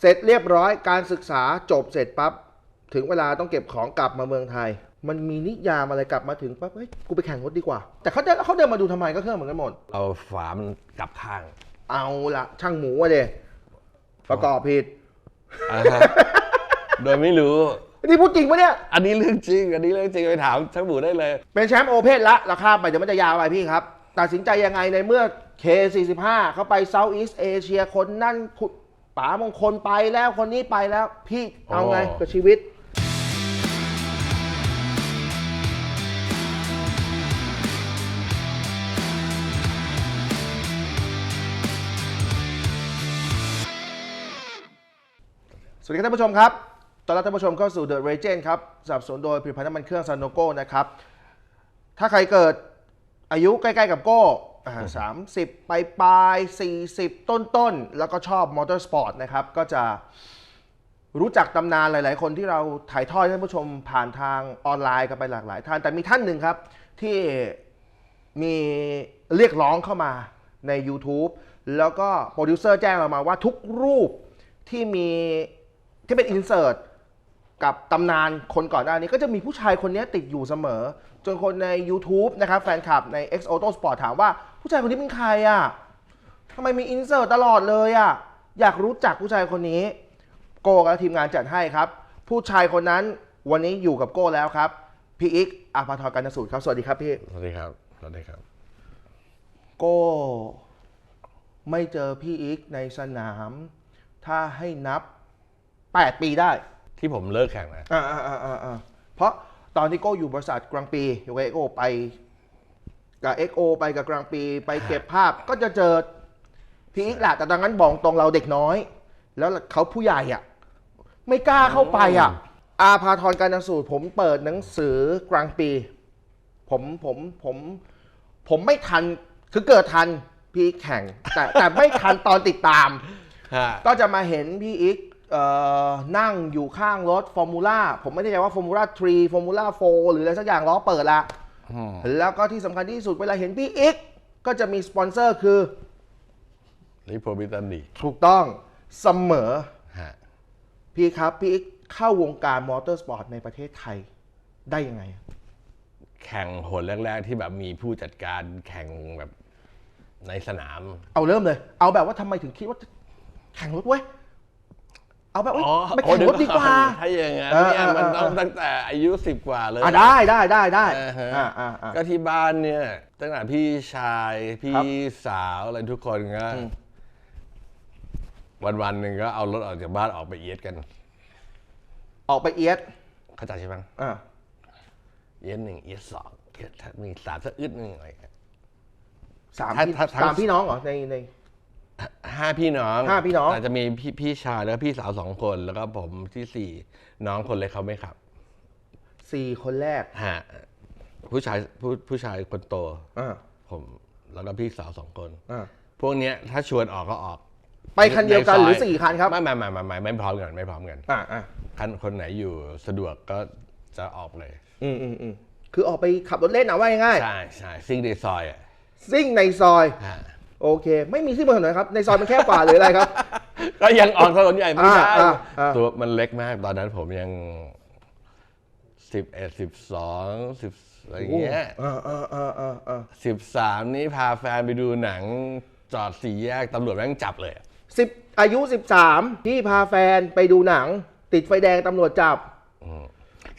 เสร็จเรียบร้อยการศึกษาจบเสร็จปั๊บถึงเวลาต้องเก็บของกลับมาเมืองไทย มันมีนิยามอะไรกลับมาถึงปั๊บเฮ้ยกูไปแข่งรถดีกว่า แต่เขาเดินเขาเดินมาดูทำไมก็เครื่องเหมือนกันหมด เอาฝามันกลับข้าง เอาละช่างหมูอะเดประกอบผิด อ่าฮะโดยไม่รู้ นี่พูดจริงปะเนี่ย อันนี้เรื่องจริง อันนี้เรื่องจริงไปถามช่างหมูได้เลย เป็นแชมป์โอเพ่นละราคาไปเดี๋ยวมันจะยาวไปพี่ครับ ตัดสินใจยังไงในเมื่อ K45 เข้าไปเซาท์อีสเอเชียคนนั่นขุด ป๋ามงคลไปแล้วคนนี้ไปแล้ว พี่เอาไงอ๋อกับชีวิต สวัสดีครับท่านผู้ชมครับต้อนรับท่านผู้ชมเข้าสู่ The Legend ครับสนับสนุนโดยผลิตภัณฑ์น้ำมันเครื่องซานโนโก้นะครับ ถ้าใครเกิดอายุใกล้ ๆ กับโก้ สามสิบปลายปลายสี่สิบต้นต้นๆแล้วก็ชอบมอเตอร์สปอร์ตนะครับ ก็จะรู้จักตำนานหลาย ๆ คนที่เราถ่ายทอดให้ท่านผู้ชมผ่านทางออนไลน์กันไปหลากหลายท่าน แต่มีท่านหนึ่งครับ ที่มีเรียกร้องเข้ามาใน YouTube แล้วก็โปรดิวเซอร์แจ้งเรามาว่าทุกรูปที่มีที่เป็นอินเสิร์ตกับตำนานคนก่อนหน้านี้ก็จะมีผู้ชายคนนี้ติดอยู่เสมอ จนคนใน YouTube นะครับแฟนคลับใน X Auto Sport ถามว่า ผู้ชายคนนี้เป็นใครอะทำไมมีอินเสิร์ตตลอดเลยอะ อยากรู้จักผู้ชายคนนี้ โก้กับทีมงานจัดให้ครับ ผู้ชายคนนั้นวันนี้อยู่กับโก้แล้วครับพี่อิกอาภาทรกันสูตรครับ สวัสดีครับพี่ สวัสดีครับสวัสดีครับ โก้ไม่เจอพี่อิกในสนาม ถ้าให้นับ 8 ปีได้ ที่ผมเลิกแข่งนะอ่าอ่าอ่าอ่าอ่าเพราะตอนที่โก้อยู่บริษัทกลางปีอยู่กับเอ็กโอไป กับเอ็กโอไปกับกลางปีไปเก็บภาพก็จะเจอพี่อีกแหละแต่ตอนนั้นบอกตรงเราเด็กน้อย แล้วเขาผู้ใหญ่อะไม่กล้าเข้าไปอะ อาภาทรการนสูตร ผมเปิดหนังสือกลางปี ผมผมผมผมไม่ทันคือเกิดทันพี่อีกแข่ง แต่แต่ไม่ทันตอนติดตามฮะก็จะมาเห็นพี่อีกเอ่อนั่งอยู่ข้างรถฟอร์มูล่าผมไม่แน่ใจว่าฟอร์มูล่า3ฟอร์มูล่า4หรืออะไรสักอย่างล้อเปิดละอืม แล้วก็ที่สำคัญที่สุดเวลาเห็นพี่อีกก็จะมีสปอนเซอร์คือลิโพบิตันดีถูกต้องเสมอ ฮะ พี่ครับพี่อีกเข้าวงการมอเตอร์สปอร์ตในประเทศไทยได้ยังไงแข่งหนแรกๆที่แบบมีผู้จัดการแข่งแบบในสนาม เอาเริ่มเลย เอาแบบว่าทำไมถึงคิดว่าแข่งรถเว้ย เอาแบบว่าไปแข่งรถดีกว่า ถ้าอย่างนั้นเออเนี่ยมันเออต้องเออตั้งแต่อายุสิบกว่าเลย อะได้ได้ได้ได้อ่าฮะ อ่าอ่าอ่า ก็ที่บ้านเนี่ย ตั้งแต่พี่ชายพี่ครับสาวอะไรทุกคนก็อืม วันวันๆหนึ่งก็เอารถออกจากบ้านออกไปเอียดกัน ออกไปเอียดเข้าใจใช่ไหมอ่าเอียดหนึ่งเอียดสองเอียดมีสามสะอึดหนึ่งอะไรอย่างเงี้ย สามถ้าพี่ถ้าทั้งสามพี่น้องเหรอในใน ห้าพี่น้องห้าพี่น้อง แต่จะมีพี่พี่ชายแล้วพี่สาวสองคนแล้วก็ผมที่สี่น้องคนเล็กเขาไม่ขับสี่คนแรกฮะผู้ชายผู้ผู้ชายคนโตอ่าผมแล้วก็พี่สาวสองคนอ่าพวกเนี้ยถ้าชวนออกก็ออก ไปคันเดียวกันใซหรือสี่คันครับ ไม่ไม่ไม่ไม่ไม่ไม่พร้อมกันไม่พร้อมกันอ่าอ่าคันคนไหนอยู่สะดวกก็จะออกเลย อืมอืมอืมคือออกไปขับรถเล่นเอาไว้ง่ายใช่ใช่ซิ่งในซอยอะๆซิ่งในซอย ฮะ โอเค ไม่มีซิ่งบนถนนครับ ในซอยมันแคบกว่าหรืออะไรครับ ก็ยังออกถนนใหญ่ไม่ได้อ่าอ่าอ่าตัวมันเล็กมากตอนนั้นผมยังสิบเอ็ดสิบสองสิบอะไรอย่างเงี้ยอ่าอ่าอ่าอ่าอ่าสิบสามนี้พาแฟนไปดูหนังจอดสี่แยกตำรวจแม่งจับเลยอะสิบอายุสิบสามพี่พาแฟนไปดูหนัง ติดไฟแดงตำรวจจับ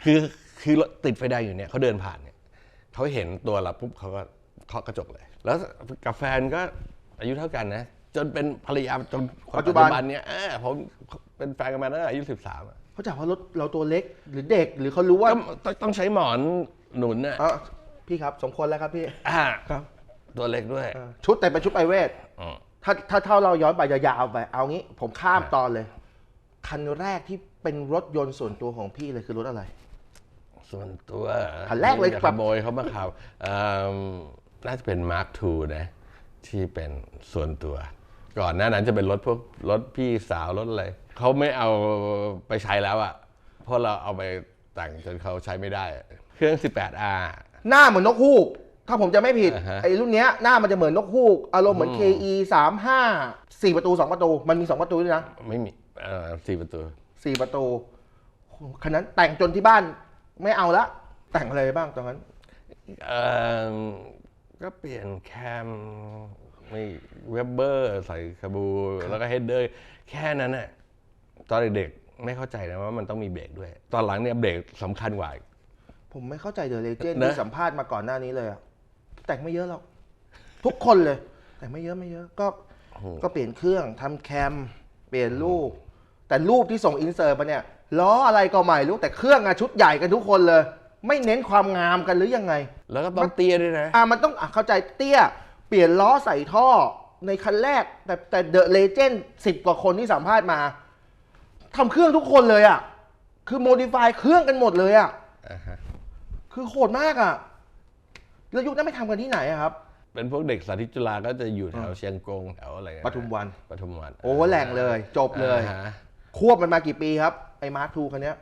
คือคือรถติดไฟแดงอยู่เนี่ยเขาเดินผ่านเนี่ยเขาเห็นตัวเราปุ๊บเขาก็เคาะกระจกเลย แล้วกับแฟนก็อายุเท่ากันนะ จนเป็นภรรยาจนคนปัจจุบัน เนี่ยเออผมเป็นแฟนกันมาตั้งแต่อายุสิบสามเขาจับว่ารถเราตัวเล็กหรือเด็กหรือเขารู้ว่าก็ต้องต้องใช้หมอนหนุนน่ะอะพี่ครับสมควรแล้วครับพี่อ่าครับ ตัวเล็กด้วยอ่าชุดแต่เป็นชุดไปเวท อืม ถ้าถ้าเท่าเราย้อนไปยาวๆไปเอางี้ ผมข้ามอ่าตอนเลย คันแรกที่เป็นรถยนต์ส่วนตัวของพี่เลยคือรถอะไร ส่วนตัวคันแรกเลยจะแบขบ โมยเขามาขับเอิ่ม น่าจะเป็นมาร์คทูนะที่เป็นส่วนตัว ก่อนหน้านั้นจะเป็นรถพวกรถพี่สาวรถอะไรเขาไม่เอาไปใช้แล้วอะเพราะเราเอาไปแต่งจนเขาใช้ไม่ได้อะเครื่อง 18R หน้าเหมือนนกฮูก ถ้าผมจะไม่ผิด อ่าฮะ ไอ้รุ่นเนี้ยหน้ามันจะเหมือนนกฮูก อารมณ์เหมือน KE 3 5 4 ประตู 2 ประตู มันมี 2 ประตูด้วยนะไม่มีเอ่อสี่ประตูสี่ประตูโอ้โหคันนั้นแต่งจนที่บ้านไม่เอาละ แต่งอะไรบ้างตอนนั้น เอ่อ ก็เปลี่ยนแคมไม่เวบเบอร์ใส่คาบู แล้วก็เฮดเดอร์ แค่นั้นน่ะตอนเด็กๆไม่เข้าใจนะว่ามันต้องมีเบรกด้วย ตอนหลังเนี่ยเบรกสำคัญกว่าอีกผมไม่เข้าใจเดอะเลเจนด์นะ ที่สัมภาษณ์มาก่อนหน้านี้เลยอะแต่งไม่เยอะหรอกทุกคนเลย แต่งไม่เยอะไม่เยอะก็ ก็เปลี่ยนเครื่องทำแคม เปลี่ยนรูป แต่รูปที่ส่งอินเสิร์ตมาเนี่ยล้ออะไรก็ไม่รู้แต่เครื่องอะชุดใหญ่กันทุกคนเลย ไม่เน้นความงามกันหรือยังไง แล้วก็ต้องเตี้ยด้วยนะ อะมันต้องอะเข้าใจเตี้ย เปลี่ยนล้อใส่ท่อในคันแรก แต่แต่เดอะเลเจนด์สิบกว่าคนที่สัมภาษณ์มาทำเครื่องทุกคนเลยอะ คือโมดิฟายเครื่องกันหมดเลยอะ อ่าฮะคือโหดมากอะ แล้วยุคนั้นไม่ทำกันที่ไหนอะครับ เป็นพวกเด็กสาธิตจุฬาก็จะอยู่แถวเชียงกงแถวอะไรเงี้ยปทุมวัน ปทุมวันโอ้แหล่งเลย จบเลย อ่าฮะ ควบมันมากี่ปีครับ ไอ้มาร์คทูคันเนี้ย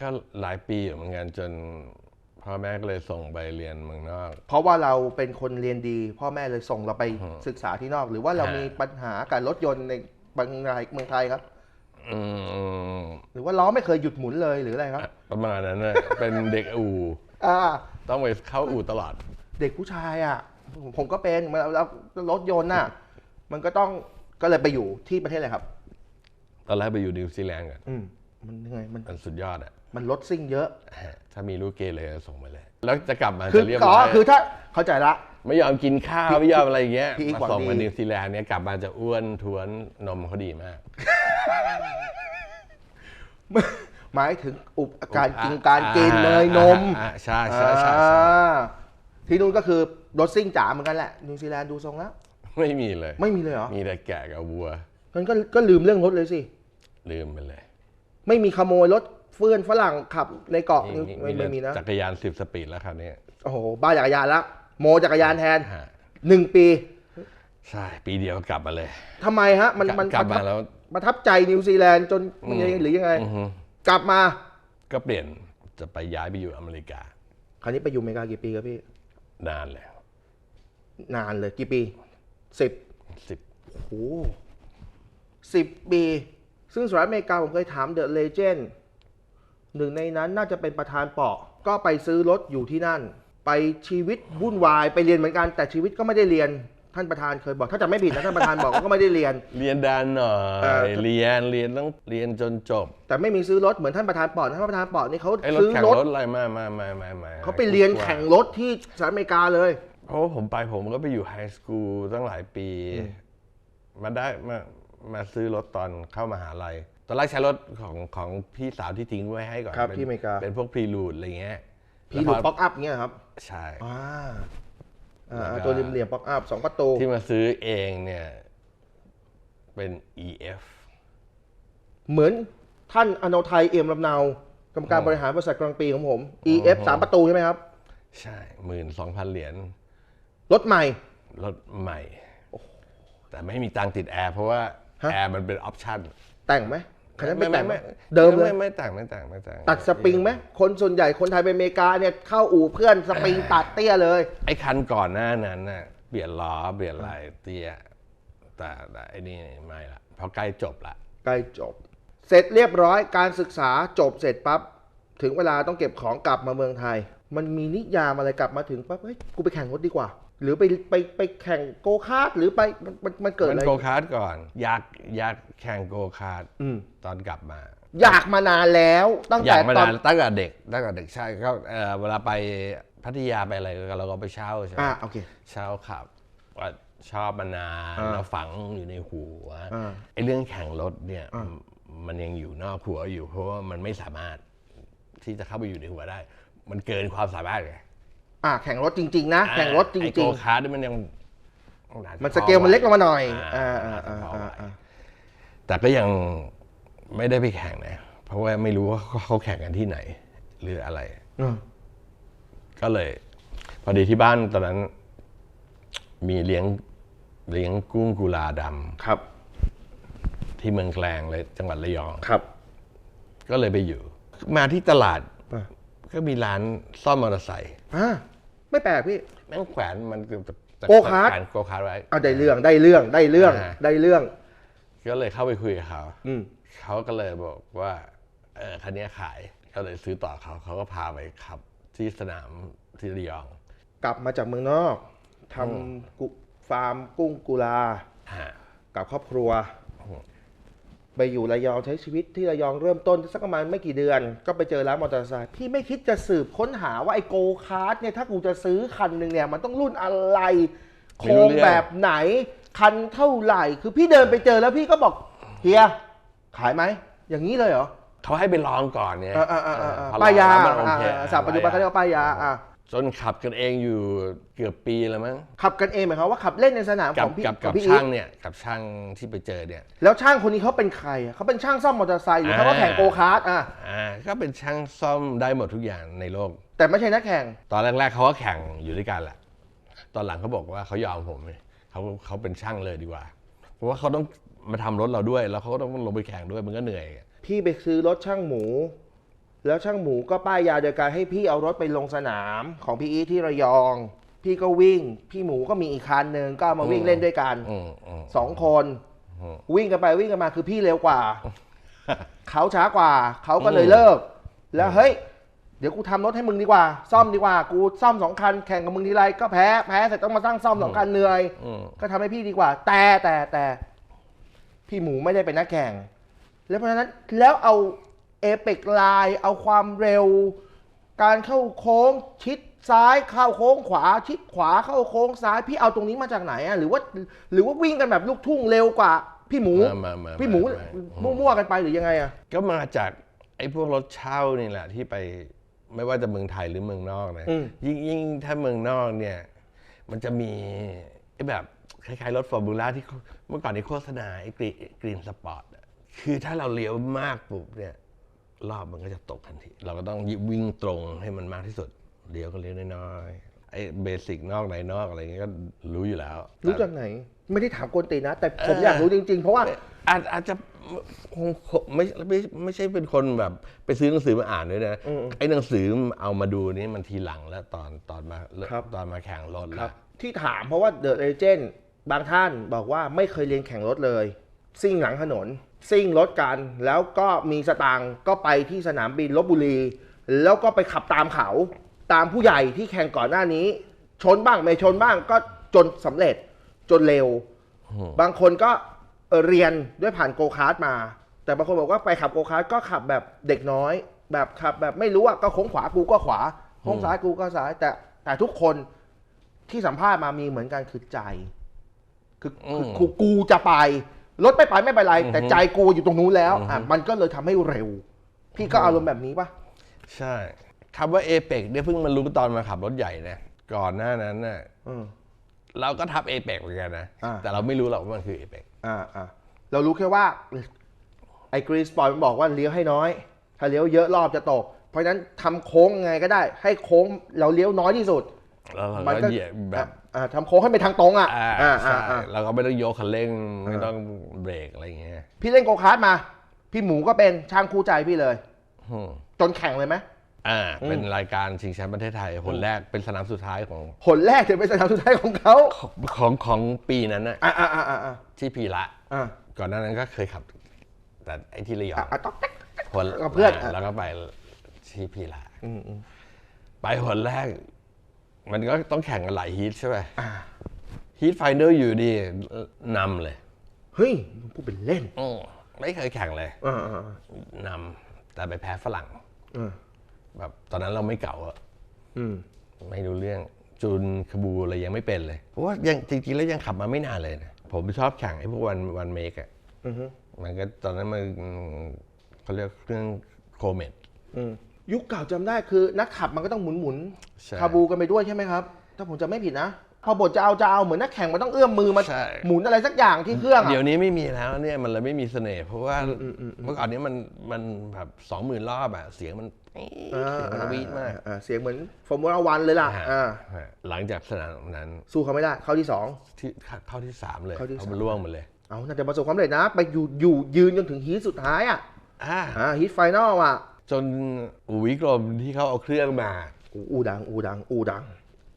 ก็หลายปีอยู่เหมือนกันจนพ่อแม่ก็เลยส่งไปเรียนเมืองนอก เพราะว่าเราเป็นคนเรียนดี พ่อแม่เลยส่งเราไปอืมศึกษาที่นอก หรือว่าเราฮะมีปัญหากับรถยนต์ในบางรายเมืองไทยครับอืมหรือว่าล้อไม่เคยหยุดหมุนเลยหรืออะไรครับ ประมาณนั้นนะ เป็นเด็กอู่อ่าต้องไปเข้าอู่ตลอด เด็กผู้ชายอะ ผมก็เป็นแล้วแล้วรถยนต์น่ะ มันก็ต้องก็เลยไปอยู่ที่ประเทศอะไรครับ ตอนแรกไปอยู่นิวซีแลนด์ก่อนอื มมันยังไงมันมันสุดยอดอะมันรถซิ่งเยอะ ถ้ามีลูกเกเรส่งไปเลย แล้วจะกลับมาคือจะเรียบอ๋ร้ออยคือถ้าเข้าใจละ ไม่ยอมกินข้าว ไม่ยอมอะไรอย่างเงี้ยพี่อีกมาส่งหวังดีมานิวซีแลนด์เนี่ยกลับมาจะอ้วนท้วนนมเขาดีมาก หมายถึงอุปการกินการกินเนยนมอ่าใช่ใช่ใช่ใช่ อ่าที่นู่นก็คือรถซิ่งจ๋าเหมือนกันแหละนิวซีแลนด์ดูทรงแล้ว ไม่มีเลย ไม่มีเลยเหรอ มีแต่แกะกับวัว งั้นก็ก็ลืมเรื่องรถเลยสิ ลืมไปเลย ไม่มีขโมยรถเฟื่อนฝรั่งขับในเกาะนิวไม่ไม่มีนะ จักรยานสิบสปีดแล้วคราวนี้โอ้โห บ้าจักรยานละโมจักรยานแทนฮะหนึ่งปีใช่ปีเดียวกลับมาเลย ทำไมฮะ มันมันกลับประทัมาบแล้ว ประทับใจนิวซีแลนด์จนมันยังหรือยังไง อือฮึกลับมา ก็เปลี่ยนจะไปย้ายไปอยู่อเมริกา คราวนี้ไปอยู่อเมริกากี่ปีครับพี่ นานแล้วนานเลยกี่ปีสิบสิบโอ้โหสิบปี ซึ่งสหรัฐอเมริกาผมเคยถามเดอะเลเจนด์หนึ่งในนั้นน่าจะเป็นประธานเปาะ ก็ไปซื้อรถอยู่ที่นั่น ไปชีวิตวุ่นวายไปเรียนเหมือนกัน แต่ชีวิตก็ไม่ได้เรียนท่านประธานเคยบอก ถ้าจำไม่ผิดนะท่านประธานบอกว่าก็ไม่ได้เรียน เรียนดานหน่อเอ่อยเรียนเรียนต้องเรียนจนจบแต่ไม่มีซื้อรถเหมือนท่านประธานเปาะนะท่านประธานเปาะนี่เขาไอ้รถซื้อแข่งรถรถอะไรมามามามามาเขาไปเรียนแข่งรถที่สหรัฐอเมริกาเลย เพราะว่าผมไปผมก็ไปอยู่ไฮสคูลตั้งหลายปี มาได้มา มาซื้อรถตอนเข้ามหาลัย ตอนแรกใช้รถของของพี่สาวที่ทิ้งไว้ให้ก่อนครับป็นที่อเมริกา เป็นพวกพรีลูดอะไรเงี้ยพี่หลุดแล้วพป๊อกอัพเงี้ยครับใช่ อ่าอ่าแล้วก็ ตัวเหลี่ยมๆป๊อกอัพสองประตูที่มาซื้อเองเนี่ยเป็น EF เหมือนท่านอโนไทยเอี่ยมลำเนากรรมการบริหารบริษัทกลางปีของผม EF สามประตูใช่ไหมครับ ใช่หมื่นสองพันเหรียญรถใหม่ รถใหม่ แต่ไม่มีตังค์ติดแอร์เพราะว่า ฮะ แอร์มันเป็นออปชั่นแต่งไหมคันนั้นไม่ไม่แต่งไหมไม่เดิมเลย ไม่ไม่แต่งไม่แต่งไม่แต่งตัดสปริงไหมคนส่วนใหญ่คนไทยไปอเมริกาเนี่ยเข้าอู่เพื่อนสปริงตัดเตี้ยเลย ไอ้คันก่อนหน้านั้นน่ะเปลี่ยนล้อเปลี่ยนอะไรเตี้ยแต่แต่ไอ้นี่ไม่ละเพราะใกล้จบละ ใกล้จบ เสร็จเรียบร้อยการศึกษาจบเสร็จปั๊บถึงเวลาต้องเก็บของกลับมาเมืองไทย มันมีนิยามอะไรกลับมาถึงปั๊บเฮ้ยกูไปแข่งรถดีกว่า หรือไปไปไปแข่งโกคาร์ทหรือไปมันมันมันเกิดมัอะนไรโกคาร์ดก่อน อยากอยากแข่งโกคาร์ดอืมตอนกลับมา อยากมานานแล้วตั้งอยาแต่กมาตอนนานตั้งแต่เด็กตั้งแต่เด็กใช่ก็เอ่อเวลาไปพัทยาไปอะไรเราก็ไปเช่าใช่ไหมอ่าโอเค เช่าขับว่าชอบมานานอ่าแล้วฝังอยู่ในหัวอ่า ไอ้เรื่องแข่งรถเนี่ยมันยังอยู่นอกหัวอยู่ เพราะว่ามันไม่สามารถที่จะเข้าไปอยู่ในหัวได้ มันเกินความสามารถไง อ่าแข่งรถจริง ๆ นะ แข่งรถจไอ้ริโกงคาร์ดนี่มันยังๆมันสเกลมันเล็กลงมาหน่อยอ่าอ่าอ่าอ่าพออ่าไหวอ่าแต่ก็ยังไม่ได้ไปแข่งนะ เพราะว่าไม่รู้ว่าเขาแข่งกันที่ไหน หรืออะไรอืมก็เลย พอดีที่บ้านตอนนั้น มีเลี้ยงเลี้ยงกุ้งกุลาดำครับ ที่เมืองแกลงเลยจังหวัดระยองครับ ก็เลยไปอยู่ มาที่ตลาดอ่าก็มีร้านซ่อมมอเตอร์ไซค์อ่า ไม่แปลกพี่ แม่งแขวนมันคือโกคาร์ท แขวนโกคาร์ทไว้ เอาได้เรื่องได้เรื่องได้เรื่องอ่า ได้เรื่อง ก็เลยเข้าไปคุยกับเขา อืม เขาก็เลยบอกว่าเออคันนี้ขายก็เลยซื้อต่อเขาเขาก็พาไปขับที่สนามที่ระยองกลับมาจากเมืองนอกทำกุฟาร์มกุ้งกุลา ฮะกับครอบครัวอืม ไปอยู่ระยองใช้ชีวิตที่ระยองเริ่มต้นสักประมาณไม่กี่เดือน ก็ไปเจอร้านมอเตอร์ไซค์พี่ไม่คิดจะสืบค้นหาว่าไอโกคาร์ดเนี่ยถ้ากูจะซื้อคันหนึ่งเนี่ยมันต้องรุ่นอะไรโครงแบบไหน คันเท่าไหร่ คือพี่เดินไปเจอแล้วพี่ก็บอกเฮียขายไหมอย่างนี้เลยเหรอเขาให้ไปลองก่อนเนี่ยอ่าอ่าอ่าอ่าพอลองป้ายยาแล้วมันโอเคอ่าสับปัจจุบันเขาเรียกว่าป้ายยาอะ จนขับกันเองอยู่เกือบปีแล้วมั้งขับกันเองหมายความว่าขับเล่นในสนามกัขบองพี่กับขกัอบงพี่อีช่างทเนี่ยกับช่างที่ไปเจอเนี่ย แล้วช่างคนนี้เขาเป็นใครอะเขาเป็นช่างซ่อมมอเตอร์ไซค์หรือเขาก็อ่า แข่งโกคาร์ดอะอ่าก็เป็นช่างซ่อมได้หมดทุกอย่างในโลก แต่ไม่ใช่นักแข่ง ตอนแรกๆเขาก็แข่งอยู่ด้วยกันแหละ ตอนหลังเขาบอกว่าเขายอมผมเลยเขาเขาเป็นช่างเลยดีกว่า เพราะว่าเขาต้องมาทำรถเราด้วย แล้วเขาก็ต้องลงไปแข่งด้วยมันก็เหนื่อย พี่ไปซื้อรถช่างหมู แล้วช่างหมูก็ป้ายยาโดยการให้พี่เอารถไปลงสนามของพี่อีทที่ระยอง พี่ก็วิ่ง พี่หมูก็มีอีกคันหนึ่งก็เอามาวิ่งอืมเล่นด้วยกันอืมอืมสองคน อืม วิ่งกันไปวิ่งกันมาคือพี่เร็วกว่า เขาช้ากว่า เขาก็เลยเลิก แล้วเฮ้ย เดี๋ยวกูทำรถให้มึงดีกว่า ซ่อมดีกว่า กูซ่อมสองคันแข่งกับมึงทีไรก็แพ้แพ้เสร็จต้องมาตั้งซ่อมสองคันเหนื่อย อืม ก็ทำให้พี่ดีกว่า แต่แต่แต่พี่หมูไม่ได้เป็นนักแข่ง แล้วเพราะฉะนั้นแล้วเอา เอเปกไลน์เอาความเร็ว การเข้าโค้งชิดซ้ายเข้าโค้งขวา ชิดขวาเข้าโค้งซ้ายพี่เอาตรงนี้มาจากไหนอะหรือว่าหรือว่าวิ่งกันแบบลูกทุ่งเร็วกว่าพี่หมูมามามาพี่หมูมามา มั่วๆกันไปหรือยังไงอะก็มาจากไอ้พวกรถเช่านี่แหละที่ไปไม่ว่าจะเมืองไทยหรือเมืองนอกนะอืม ยิ่งยิ่งถ้าเมืองนอกเนี่ย มันจะมีไอ้แบบคล้ายๆรถฟอร์มูล่าที่เขาเมื่อก่อนในโฆษณาไอ้กรีกรีนสปอร์ตคือถ้าเราเลี้ยวมากปุ๊บเนี่ย รอบมันก็จะตกทันที เราก็ต้องวิ่งตรงให้มันมากที่สุดเลี้ยวก็เลี้ยวน้อยๆไอ้เบสิกนอกในนอกอะไรเงี้ยก็รู้อยู่แล้วรู้จากไหน ไม่ได้ถามกวนตีนนะแต่ผมอยากรู้จริง ๆ เพราะว่าอาจอาจจะคงคงไม่ไม่ไม่ใช่เป็นคนแบบไปซื้อหนังสือมาอ่านด้วยนะอืมไอ้หนังสือเอามาดูนี่มันทีหลังแล้วตอนตอนมาครับตอนมาแข่งรถครัแล้บวที่ถามเพราะว่าเดอะเอเจนต์บางท่านบอกว่าไม่เคยเรียนแข่งรถเลย ซิ่งหลังถนน ซิ่งรถกัน แล้วก็มีสตางค์ก็ไปที่สนามบินลบบุรี แล้วก็ไปขับตามเขาตามผู้ใหญ่ที่แข่งก่อนหน้านี้ ชนบ้างไม่ชนบ้างก็จนสำเร็จจนเร็วอืมบางคนก็เอ่อเรียนด้วยผ่านโกคาร์ดมา แต่บางคนบอกว่าไปขับโกคาร์ดก็ขับแบบเด็กน้อย แบบขับแบบไม่รู้อะก็โค้งขวากูก็ขวาโค้งซ้ายกูก็ซ้าย แต่แต่ทุกคนที่สัมภาษณ์มามีเหมือนกันคือใจ คือคืออืมคือกูจะไป รถไม่ไปไม่เป็นไรอือฮึแต่ใจกูอยู่ตรงนู้นแล้วอือฮึอะมันก็เลยทำให้เร็ว พี่ก็อารมณ์แบบนี้ปะใช่คำว่าเอเปกเนี่ยเพิ่งมารู้ตอนมาขับรถใหญ่นะก่อนหน้านั้นน่ะอืม เราก็ทับเอเปกเหมือนกันนะ อ่า แต่เราไม่รู้หรอกว่ามันคือเอเปกอ่าอ่าเรารู้แค่ว่าไอ้กรีนสปอร์ตมันบอกว่าเลี้ยวให้น้อย ถ้าเลี้ยวเยอะรอบจะตก เพราะฉะนั้นทำโค้งยังไงก็ได้ ให้โค้งเราเลี้ยวน้อยที่สุด แล้วเรามันก็ก็ เหยียบแบบอ่า ทำโค้งให้เป็นทางตรงอะอ่าอ่าใช่อ่าอ่าเราก็ไม่ต้องยกคันเร่งไม่ต้องเบรกอะไรอย่างเงี้ยพี่เล่นโกคาร์ดมา พี่หมูก็เป็นช่างคู่ใจพี่เลยอืมจนแข่งเลยไหมอ่าเป็นรายการชิงแชมป์ประเทศไทยผลแรกเป็นสนามสุดท้ายของผลแรกถึงเป็นสนามสุดท้ายของเขาของของปีนั้นน่ะอ่าอ่าอ่าอ่าที่พีระอ่าก่อนหน้านั้นก็เคยขับ แต่ไอ้ที่ระยองอ่าต๊อกแต๊กผลกับเพื่อนอะแล้วก็ไปที่พีระอืมอืมไปผลแรก มันก็ต้องแข่งกันหลายฮีทใช่ไหมอ่าฮีทไฟนอลอยู่ดีนำเลย เฮ้ยมึงพูดเป็นเล่นอืมไม่เคยแข่งเลยอ่าอ่าอ่านำแต่ไปแพ้ฝรั่งอ่าแบบตอนนั้นเราไม่เก่าอะอืมไม่รู้เรื่องจูนขบูอะไรยังไม่เป็นเลยเพราะว่ายังจริงๆแล้วยังขับมาไม่นานเลยนะผมชอบแข่งไอ้พวกวันวันเมกอะอือฮึมันก็ตอนนั้นมันเขาเรียกเครื่องโครเมตอืม ยุคเก่าจำได้คือนักขับมันก็ต้องหมุนหมุนๆใช่คาบูกันไปด้วยใช่ไหมครับ ถ้าผมจะไม่ผิดนะ พอบทจะเอาจะเอาเหมือนนักแข่งมันต้องเอื้อมมือมาใช่ หมุนอะไรสักอย่างที่เครื่องเดี๋ยวอะนี้ไม่มีแล้วเนี่ยมันเลยไม่มีเสน่ห์เพราะว่าอืมอืมอืมเมื่อก่อนนี้มันมันแบบสองหมื่นรอบอะเสียงมันอ่าเสียงมันวีดมากอ่าเสียงเหมือนฟอร์มูล่าวันเลยล่ะฮะอ่าฮะหลังจากสนามนั้นสู้เขาไม่ได้เข้าที่สอง ที่เข้าที่สามเลยเข้าที่เอาสาม มันล่วงหมดเลยเอาน่าจะประสบความสำเร็จนะ ไปอยู่อยู่ยืนจนถึงฮีทสุดท้ายอะอ่า อ่าฮีทไฟนอลอะ จนอุวิกรมที่เขาเอาเครื่องมาอูอูดัง อูดัง อูดัง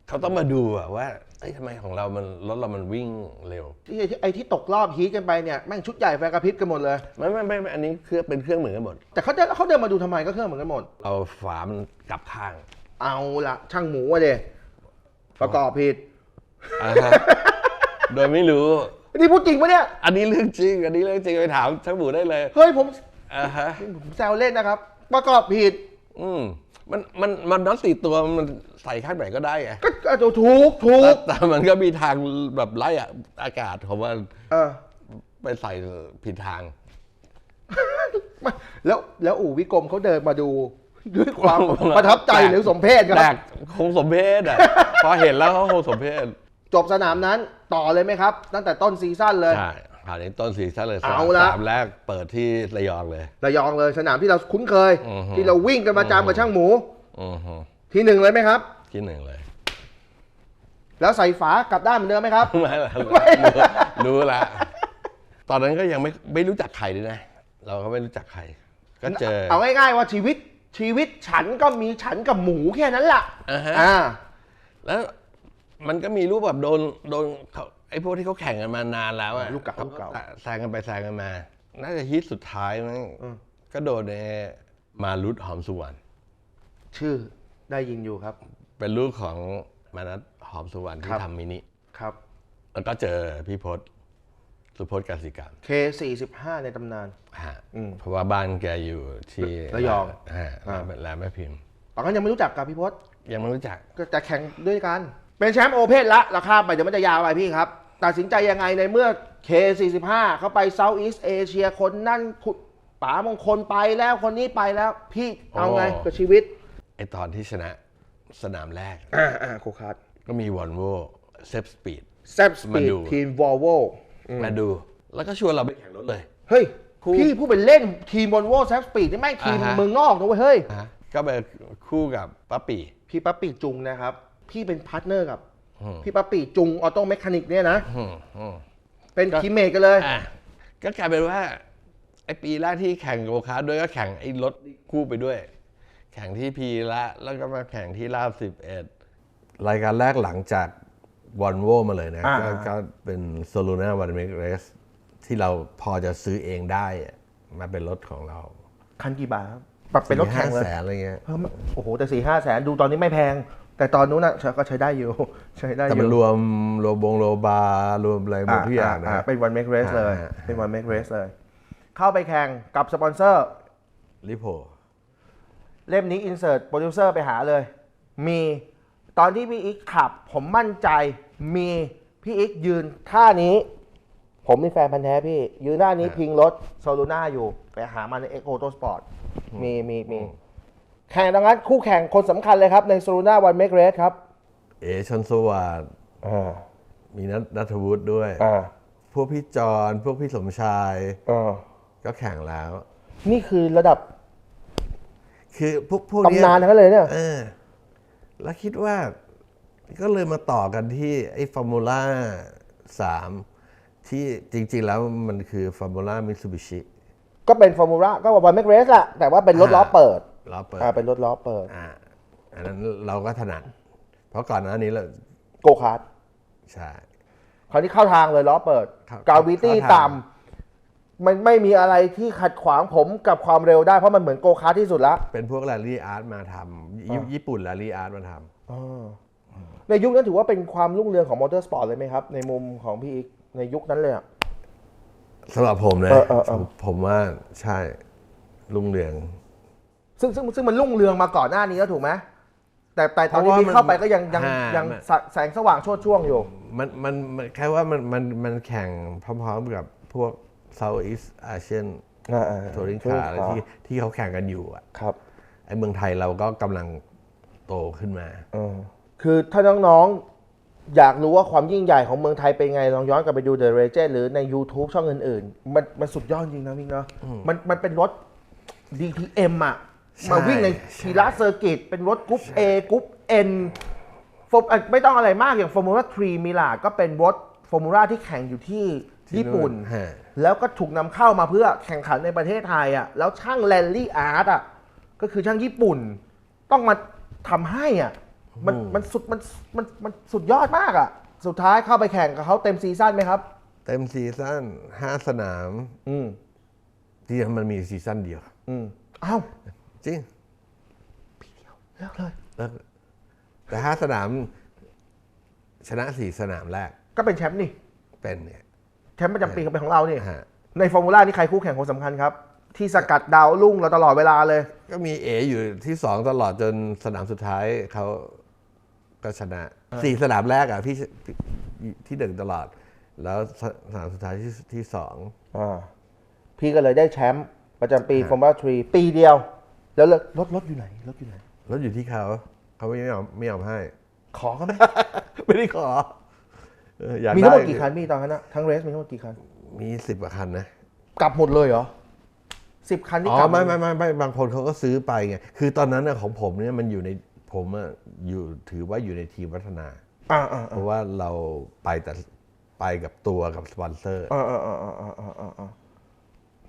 เขาต้องมาดูอะว่าเอ้ยทำไมของเรามันรถเรามันวิ่งเร็ว ที่ไอ้ที่ตกรอบฮีทกันไปเนี่ยแม่งชุดใหญ่ไฟกระพริบกันหมดเลย ไม่ไม่ไม่ไม่อันนี้เครื่องเป็นเครื่องเหมือนกันหมด แต่เขาเดินเขาเดินมาดูทำไมก็เครื่องเหมือนกันหมดเราฝามันกลับข้างเอาละช่างหมูอะเดประกอบผิด อ่าฮะโดยไม่รู้ นี่พูดจริงปะเนี่ย อันนี้เรื่องจริง อันนี้เรื่องจริงไปถามช่างหมูได้เลย เฮ้ยผมอ่าฮะ ผมแซวเล่นนะครับ ประกอบผิด อืมมันมันมันน็อตสี่ตัวมันใส่ข้างไหนก็ได้ไงก็ก็ถูกถูแต่กแต่มันก็มีทางแบบไล่อะอากาศของมันเออไปใส่ผิดทาง ไม่แล้วแล้วอู่วิกรมเขาเดินมาดู ด้วยความประทับใจหรือสมเพศคแปลรับกคงสมเพศอะ พอเห็นแล้วเขาคงสมเพศจบสนามนั้นต่อเลยไหมครับ ตั้งแต่ต้นซีซั่นเลย ใช่ ผ่านในต้นซีซั่นเลยสนามเอาละสนามแรกเปิดที่ระยองเลย ระยองเลยสนามที่เราคุ้นเคย อือฮึ ที่เราวิ่งกันประจำกับช่างหมู อือฮึที่หนึ่งเลยไหมครับ ที่หนึ่งเลย แล้วใส่ฝากลับด้านเหมือนเดิมไหมครับ ไม่ละรู้รู้ละ ตอนนั้นก็ยังไม่ไม่รู้จักใครด้วยนะ เราก็ไม่รู้จักใคร ก็เจอ เอาง่ายๆว่าชีวิตชีวิตฉันก็มีฉันกับหมูแค่นั้นแหละอ่าฮะอ่าแล้วมันก็มีรูปแบบโดนโดนเขาไอ้พวกที่เขาแข่งกันมานานแล้วอะลูกเก่าลูกเก่า แซงกันไปแซงกันมา น่าจะฮิตสุดท้ายมั้งอืมก็โดนในมารุตหอมสุวรรณชื่อได้ยินอยู่ครับ เป็นลูกของมานัทหอมสุวรรณคที่รับทำมินิครับ แล้วก็เจอพี่พศสุพจน์กสิกรรม K45 ในตำนาน ฮะอืม เพราะว่าบ้านแกอยู่ที่ระยอง ฮะอ่าแล้วแม่พิมพ์ ตอนนั้นยังไม่รู้จักกับพี่พศยังไม่รู้จัก ก็จะแข่งด้วยกัน เป็นแชมป์โอเพนละราคาไปเดี๋ยวมันจะยาวไปพี่ครับ ตัดสินใจยังไงในเมื่อ K45 เขาไปเซาท์อีสเอเชียคนนั่นขุดป๋ามงคลไปแล้วคนนี้ไปแล้ว พี่เอาไงโอ้กับชีวิต ไอตอนที่ชนะสนามแรก อ่าอ่าโคคาร์ดก็มีวอลโวเซฟสปีดแซบสปีมาดดูทีมวอลโวมาดู แล้วก็ชวนเราไปแข่งรถเลย เฮ้ยคู่พี่ผู้เป็นเล่นทีมวอลโวแซบสปีดนี่แม่งทีมอ่าฮะเมืองนอกนะเว้ยเฮ้ยฮะก็ไปคู่กับป้าปี พี่ปั๊ปปี้จุงนะครับ พี่เป็นพาร์ทเนอร์กับอืม พี่ปั๊ปปี้จุงออโต้แมคานิกเนี่ยนะอืมอืมเป็นก็ทีมเมทกันเลยอะก็กลายเป็นว่าไอปีแรกที่แข่งโกคาร์ทด้วยก็แข่งไอรถคู่ไปด้วย แข่งที่พีละ แล้วก็มาแข่งที่ลาบสิบเอ็ดรายการแรกหลังจากวอลโวมาเลยนะอ่าก็ก็เป็นโซลูน่าวันเมกเรสที่เราพอจะซื้อเองได้อะมาเป็นรถของเรา คันกี่บาทครับปรับเป็นรถแข่งเลยแสนอะไรเงี้ยเพิ่มโอ้โหแต่สี่ห้าแสนดูตอนนี้ไม่แพง แต่ตอนนู้นน่ะก็ใช้ได้อยู่ใช้ได้อแต่มันยู่รวมรวมบงโลบาร์รวมอะไรหมดทุกอย่างนะเป็นวันเมกเรสเลยอ่าเป็นวันเมกเรสเลย เข้าไปแข่งกับสปอนเซอร์ลิโพเล่มนี้อินเสิร์ตโปรดิวเซอร์ไปหาเลย มีตอนที่พี่อีกขับ ผมมั่นใจมีพี่อีกยืนท่านี้ ผมมีแฟนพันธ์แท้พี่ ยืนท่านี้พิงรถโซลูน่าอยู่ ไปหามาในเอ็กโอโตสปอร์ตมีมีมี แข่งดังนั้นคู่แข่งคนสำคัญเลยครับ ในโซลูน่าวันเมกเรสครับ เอชอนสวัสดอ่ามีนัทนัทวุฒิด้วย อ่าพวกพี่จอนพวกพี่สมชาย อ่าก็แข่งแล้ว นี่คือระดับคือพวกพวกเนี้ยตำนานทั้งนั้นเลยเนี่ย เออ แล้วคิดว่า ก็เลยมาต่อกันที่ไอ้ฟอร์มูล่าสามที่จริง ๆ แล้วมันคือฟอร์มูล่ามิตซูบิชิ ก็เป็นฟอร์มูล่าก็วันเมกเรสแหละแต่ว่าเป็นรถล้อเปิด ล้อเปิดอ่าเป็นรถล้อเปิด อ่าอันนั้นเราก็ถนัด เพราะก่อนหน้านี้เราโกคาร์ดใช่ คราวนี้เข้าทางเลยล้อเปิดครับกาวิตี้เข้าทาง ต่ำมันไม่มีอะไรที่ขัดขวางผมกับความเร็วได้ เพราะมันเหมือนโกคาร์ทที่สุดละ เป็นพวกแรลลี่อาร์ตมาทำญี่ญี่ปุ่นแรลลี่อาร์ตมาทำในยุคนั้นถือว่าเป็นความรุ่งเรืองของมอเตอร์สปอร์ตเลยไหมครับ ในมุมของพี่อีกในยุคนั้นเลยอะสำหรับผมนะเออเออเออ ผมผมว่าใช่ลุงเรือง ซึ่งซึ่งซึ่งมันรุ่งเรืองมาก่อนหน้านี้แล้วถูกไหมแต่แต่ตอนเพราะที่ว่าพี่มันเข้าไปก็ยังยังอ่ายั ยังสะแสงสว่างโชดช่วงอยู่ มันมันมันแค่ว่ามันมันมันแข่งพร้อมๆกับพวก Southeast Asian ทัวริงคาร์อะไรที่ที่เขาแข่งกันอยู่อะครับ ไอ้เมืองไทยเราก็กำลังโตขึ้นมาเออคือถ้าน้องๆ อยากรู้ว่าความยิ่งใหญ่ของเมืองไทยเป็นไง ลองย้อนกลับไปดู The Legend หรือใน YouTube ช่องอื่นๆ มันมันสุดยอดจริงนะพี่เนาะมันมันเป็นรถ DTM อะ ใช่ มาวิ่งในทีละเซอร์กิตเป็นรถกรุ๊ป A กรุ๊ป N ฟอร์มอะไม่ต้องอะไรมากอย่าง Formula 3มิลาก็เป็นรถ Formula ที่แข่งอยู่ที่ญี่ปุ่น ฮะ แล้วก็ถูกนำเข้ามาเพื่อแข่งขันในประเทศไทยอะแล้วช่างแรลลี่อาร์ตอะก็คือช่างญี่ปุ่น ต้องมาทำให้อะมันมันสุดมันมันมันสุดยอดมากอะ สุดท้ายเข้าไปแข่งกับเขาเต็มซีซั่นไหมครับ เต็มซีซั่นห้าสนาม อืมที่มันมีซีซั่นเดียว อืมอ้าว จริงเลิกเลยแล้วแต่ห้าสนามชนะสี่สนามแรกก็เป็นแชมป์นี่ เป็นเนี่ยแชมป์ประจำปีก็เป็นของเรานี่ฮะในฟอร์มูล่านี่ใครคู่แข่งคนสำคัญครับ ที่สกัดดาวรุ่งเราตลอดเวลาเลย ก็มีเออยู่ที่สองตลอดจนสนามสุดท้ายเขาก็ชนะสี่สนามแรกอะพี่ที่ที่หนึ่งตลอด แล้วสสนามสุดท้ายที่ที่สองอ่าพี่ก็เลยได้แชมป์ประจำปีฟอร์มูล่าทรีปีเดียว แล้วรถรถอยู่ไหนรถอยู่ไหน รถอยู่ที่เขา เขาไม่ยอมไม่ยอมให้ ขอเขาไหม ไม่ได้ขออยากมีทั้งหมดกี่คันมีตอนนั้นอะทั้งเรสมีทั้งหมดกี่คัน มีสิบคันนะ กลับหมดเลยเหรอสิบคันนี่กลับไม่ไม่ไม่ไม่บางคนเขาก็ซื้อไปไง คือตอนนั้นนะของผมเนี่ยมันอยู่ในผมอะอยู่ถือว่าอยู่ในทีมพัฒนาเพราะว่าเราไปแต่ไปกับตัวกับสปอนเซอร์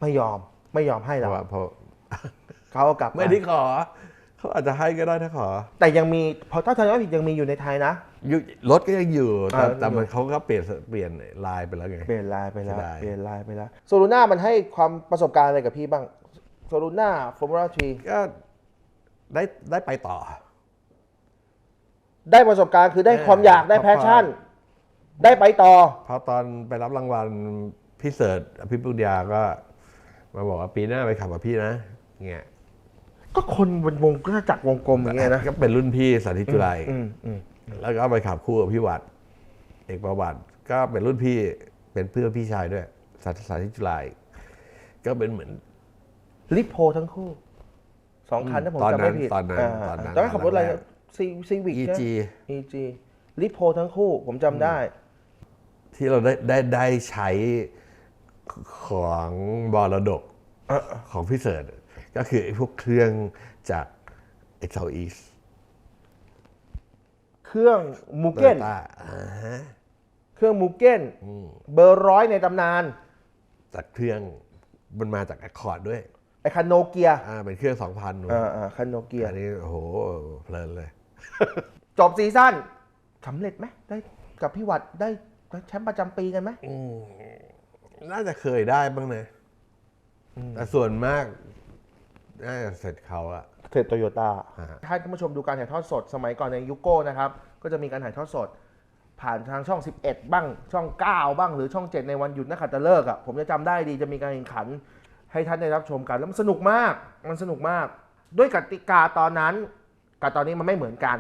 ไม่ยอมไม่ยอมให้เราเพราะ เขาเอากลับไม่ได้ขอ เขาอาจจะให้ก็ได้ถ้าขอแต่ยังมีพอถ้าทำไม่ผิดยังมีอยู่ในไทยนะอยู่รถก็ยังอยู่แต่อ่า แต่มันเขาก็เปลี่ยนเปลี่ยนลายไปแล้วไง เปลี่ยนลายไปแล้วเสียดายเปลี่ยนลายไปแล้วโซลูน่ามันให้ความประสบการณ์อะไรกับพี่บ้างโซลูน่าฟอร์มูล่าทีก็ได้ได้ไปต่อ ได้ประสบการณ์คือได้เออความอยากได้พอแพชชั่น ได้ไปต่อเพราะตอนไปรับรางวัลพี่เสิร์ชอภิปุญญาก็มาบอกว่าปีหน้าไปขับกับพี่นะ เงี้ยก็คนบนวงก็จักรวงกลมอย่างเงี้ยนะก็เป็นรุ่นพี่สาธิตจุฬาอืมอืมแล้วก็ไปขับคู่กับพี่วัดเอกประวัติก็เป็นรุ่นพี่เป็นเพื่อนพี่ชายด้วยสาสาธิตจุฬาอีกก็เป็นเหมือน ลิโพทั้งคู่สองคันถ้าผมตอนจำนั้ไม่นผิดตอนนั้นาตอนนั้นตอนนั้นขับรถอะไรแรกซีซีวิก EG EG ลิโพทั้งคู่ผมจำได้ ที่เราได้ได้ได้ใช้ของบรดกเออของพี่เสิร์ช ก็คือไอ้พวกเครื่องจาก Excel East เครื่องมูเก้น Toyota อ่าฮะเครื่องมูเก้นเบอร์ร้อยในตำนาน จากเครื่องมันมาจาก Accord ด้วยไอคันโนเกียอ่าเป็นเครื่อง2,000หนูอ่าอ่าคันโนเกียอันนี้โอ้โหเพลินเลย จบซีซั่นสำเร็จไหมได้กับพี่วัดได้แชมป์ประจำปีกันไหมน่าจะเคยได้บ้างนะแต่ส่วนมาก น่าจะเสร็จเขาอะ เสร็จโตโยต้าฮะถ้าท่านผู้ชมดูการถ่ายทอดสดสมัยก่อนในยุคโก้นะครับ ก็จะมีการถ่ายทอดสด ผ่านทางช่อง 11 บ้างช่อง 9 บ้างหรือช่อง 7 ในวันหยุดนักขัตฤกษ์อะผมจะจำได้ดีจะมีการแข่งขัน ให้ท่านได้รับชมกันแล้วมันสนุกมากมันสนุกมาก ด้วยกติกาตอนนั้น กับตอนนี้มันไม่เหมือนกัน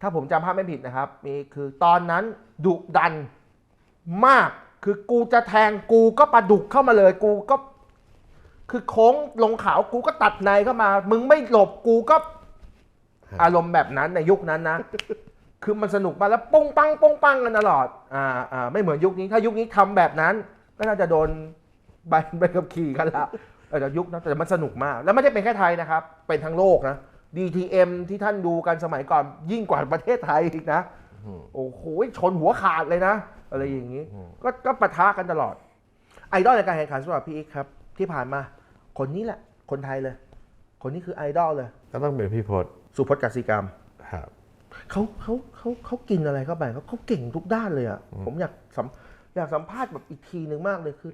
ถ้าผมจำภาพไม่ผิดนะครับมีคือตอนนั้นดุดันมากคือกูจะแทงกูก็ปลาดุกเข้ามาเลย กูก็ คือโค้งลงเขากูก็ตัดในเข้ามา มึงไม่หลบกูก็ อารมณ์แบบนั้นในยุคนั้นนะ คือมันสนุกมากแล้วป้งปังป้งปังกันตลอด อ่าอ่าไม่เหมือนยุคนี้ ถ้ายุคนี้ทำแบบนั้น ก็น่าจะโดนใบใบขับขี่กันละเออแต่ยุคนั้นแต่มันสนุกมาก แล้วไม่ใช่เป็นแค่ไทยนะครับ เป็นทั้งโลกนะ DTM ที่ท่านดูกันสมัยก่อนยิ่งกว่าประเทศไทยอีกนะโอ้โหชนหัวขาดเลยนะ อะไรอย่างนี้ ก็ก็ปะทะกันตลอด ไอดอลในการแข่งขันสำหรับพี่อีกครับ ที่ผ่านมา คนนี้แหละ คนไทยเลย คนนี้คือไอดอลเลย ก็ต้องเป็นพี่พศสุพจน์กสิกรรมครับเขาเขาเขาเขากินอะไรเข้าไปเขาเขาเก่งทุกด้านเลยอะผมอยากสัมอยากสัมภาษณ์แบบอีกทีหนึ่งมากเลยคือ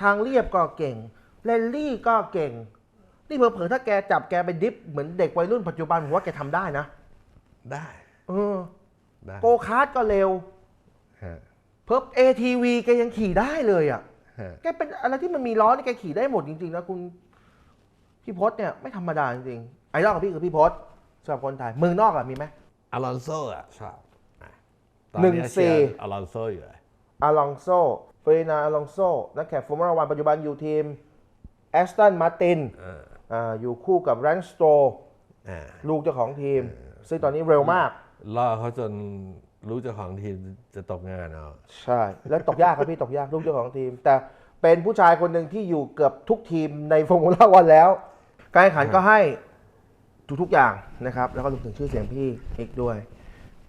ทางเรียบก็เก่งแรลลี่ก็เก่ง นี่เผลอๆถ้าแกจับแกไปดิฟเหมือนเด็กวัยรุ่นปัจจุบันผมว่าแกทำได้นะ ได้ เออได้โกคาร์ดก็เร็วฮะเพิ่ม ATV แกยังขี่ได้เลยอะฮะแกเป็นอะไรที่มันมีล้อนี่แกขี่ได้หมดจริงๆนะคุณ พี่พศเนี่ยไม่ธรรมดาจริงๆไอดอลของพี่คือพี่พศสำหรับคนไทยเมืองนอกอะมีไหม อลอนโซอะชอบอะตอหนึ่งเยเชียร์สี่อลอนโซอยู่เลยอลองโซเฟรนาอลองโซนักแข่งฟอร์มูล่าวันปัจจุบันอยู่ทีมแอสตันมาตินอ่าอ่าอยู่คู่กับแรนสโตรอ่าลูกเจ้าของทีม ซึ่งตอนนี้เร็วมาก ล่อเขาจนรู้เจ้าของทีมจะตกงานเอาใช่ แล้วตกยากครับพี่ตกยากลูกเจ้าของทีม แต่เป็นผู้ชายคนหนึ่งที่อยู่เกือบทุกทีมในฟอร์มูล่าวันแล้ว การแข่งขันก็ให้ทุกๆอย่างนะครับ แล้วก็รวมถึงชื่อเสียงพี่เอกด้วย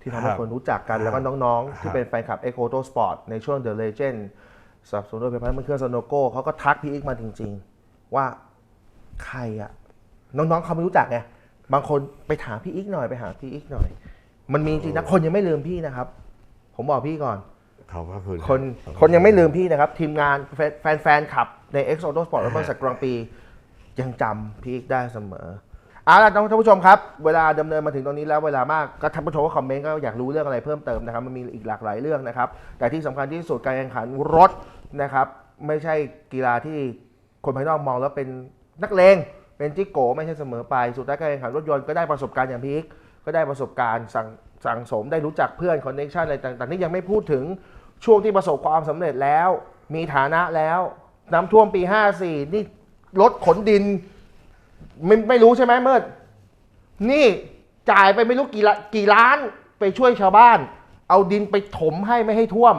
ที่ทำให้ครับคนรู้จักกันแล้วก็น้องๆครัที่บเป็นแฟนคลับ e c o t o Sport ในช่วง The Legend สนับสนุนโดยไฟฟ้ามันเครื่องซโนโก้เขาก็ทักพี่อีกมาจริง ๆ ว่าใครอะน้องๆเขาไม่รู้จักไงบางคนไปถามพี่อีกหน่อยไปหาพี่อีกหน่อย มันมีจริงนะคนยังไม่ลืมพี่นะครับ ผมบอกพี่ก่อนขอบพระคุณคนคนยังไม่ลืมพี่นะครับ ทีมงานแฟนแฟนแฟนขับใน X Auto Sport และบริษัทกรางปี ยังจำพี่อีกได้เสมอเอาล่ะท่านผู้ชมครับ เวลาดำเนินมาถึงตรงนี้แล้วเวลามากก็ท่านผู้ชมก็คอมเมนต์ก็อยากรู้เรื่องอะไรเพิ่มเติมนะครับมันมีอีกหลากหลายเรื่องนะครับ แต่ที่สำคัญที่สุดการแข่งขันรถนะครับ ไม่ใช่กีฬาที่คนภายนอกมองแล้วเป็นนักเลงเป็นจิกโกไม่ใช่เสมอไปสุดท้ายการแข่งขันรถยนต์ก็ได้ประสบการณ์อย่างพี่อีกก็ได้ประสบการณ์สั่งสั่งสมได้รู้จักเพื่อนคอนเนคชันอะไรต่างๆนี่ยังไม่พูดถึงช่วงที่ประสบความสำเร็จแล้ว มีฐานะแล้วน้ำท่วมปี 54 นี่ รถขนดิน ไม่ไม่รู้ใช่ไหมเมิดนี่จ่ายไปไม่รู้กี่ละกี่ล้านไปช่วยชาวบ้าน เอาดินไปถมให้ไม่ให้ท่วม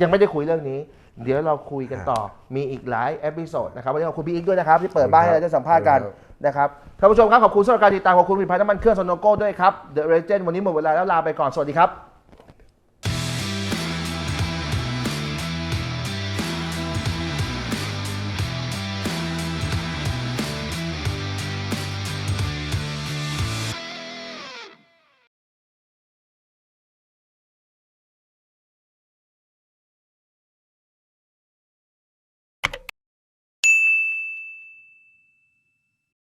ยังไม่ได้คุยเรื่องนี้ เดี๋ยวเราคุยกันต่อมีอีกหลายเอพิโซดนะครับวันนี้ขอบคุณพี่อีกด้วยนะครับ ที่เปิดบ้านให้เราได้สัมภาษณ์กันนะครับท่านผู้ชมครับขอบคุณสำหรับการติดตามขอบคุณผลิตภัณฑ์น้ำมันเครื่องโซโนโก้ด้วยครับ The Legend วันนี้หมดเวลาแล้วลาไปก่อนสวัสดีครับ